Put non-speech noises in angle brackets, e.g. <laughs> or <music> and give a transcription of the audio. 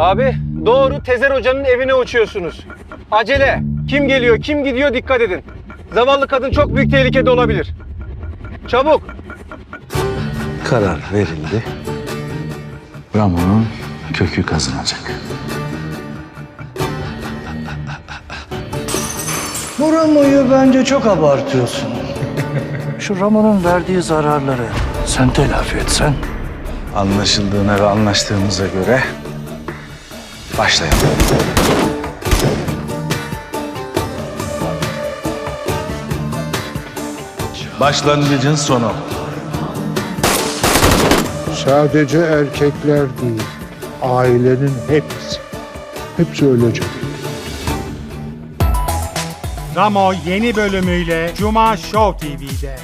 Abi doğru Tezer Hoca'nın evine uçuyorsunuz. Acele. Kim geliyor, kim gidiyor dikkat edin. Zavallı kadın çok büyük tehlikede olabilir. Çabuk. Karar verildi. Ramon'un kökü kazınacak. Bu Ramo'yu bence çok abartıyorsun. <laughs> Şu Ramo'nun verdiği zararları sen telafi etsen. Anlaşıldığına ve anlaştığımıza göre başlayalım. Başlangıcın sonu. Sadece erkekler değil, ailenin hepsi. Hepsi ölecek. Ramo yeni bölümüyle Cuma Show TV'de.